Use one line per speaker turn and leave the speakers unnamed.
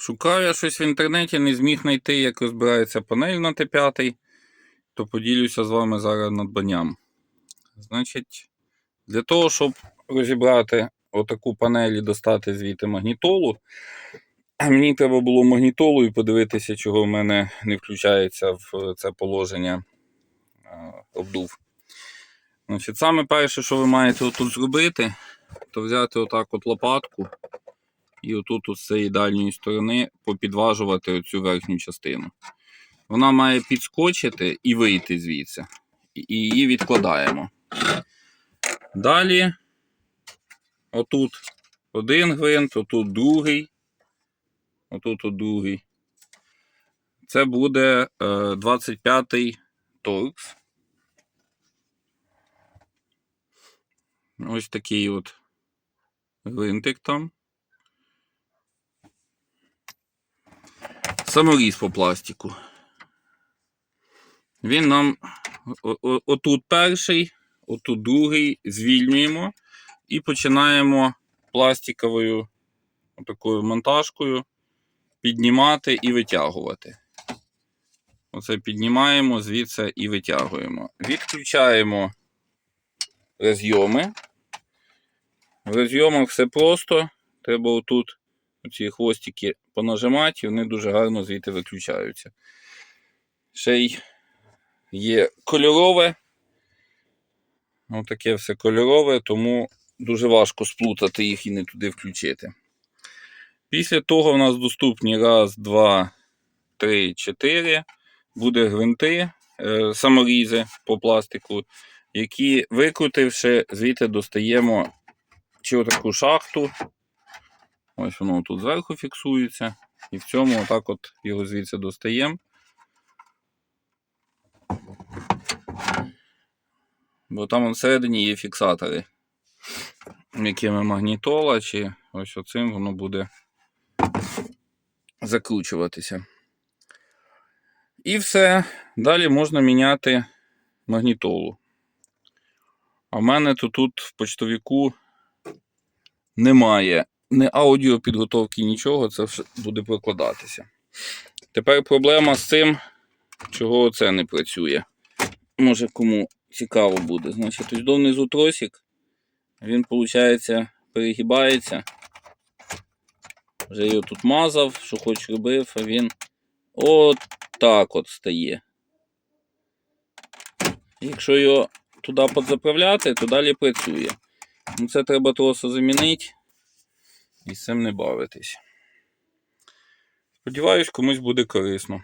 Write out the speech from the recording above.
Шукав я щось в інтернеті, не зміг знайти, як розбирається панель на Т5, то поділюся з вами зараз надбанням. Значить, для того, щоб розібрати отаку панель і достати звідти магнітолу, мені треба було магнітолу і подивитися, чого в мене не включається в це положення обдув. Значить, саме перше, що ви маєте тут зробити, то взяти отак от лопатку і отут от з цієї дальньої сторони попідважувати оцю верхню частину. Вона має підскочити і вийти звідси. І її відкладаємо. Далі, отут один гвинт, отут другий, отут от другий. Це буде е, 25-й торкс. Ось такий от гвинтик там. Саморіз по пластику. Він нам отут перший, отут другий звільнюємо і починаємо пластиковою такою монтажкою піднімати і витягувати. Оце піднімаємо звідси і витягуємо. Відключаємо розйоми. В розйомах все просто. Треба отут ці хвостики понажимати, і вони дуже гарно звідти виключаються. Ще й є кольорове. Отаке все кольорове, тому дуже важко сплутати їх і не туди включити. Після того в нас доступні раз, два, три, чотири. Буде гвинти, е, саморізи по пластику, які, викрутивши, звідти достаємо чи отаку шахту. Ось воно тут зверху фіксується. І в цьому отак от його звідси достаємо. Бо там всередині є фіксатори, якими магнітола, чи ось оцим воно буде закручуватися. І все. Далі можна міняти магнітолу. А в мене то тут в почтовіку немає ні аудіопідготовки, нічого, це все буде прокладатися. Тепер проблема з цим, чого це не працює. Може кому цікаво буде. Значить, ось донизу тросик, він, виходить, перегибається. Вже його тут мазав, що хоч робив, а він от так от стає. Якщо його туди подзаправляти, то далі працює. Ну, це треба троса замінити і цим не бавитись. Сподіваюсь, комусь буде корисно.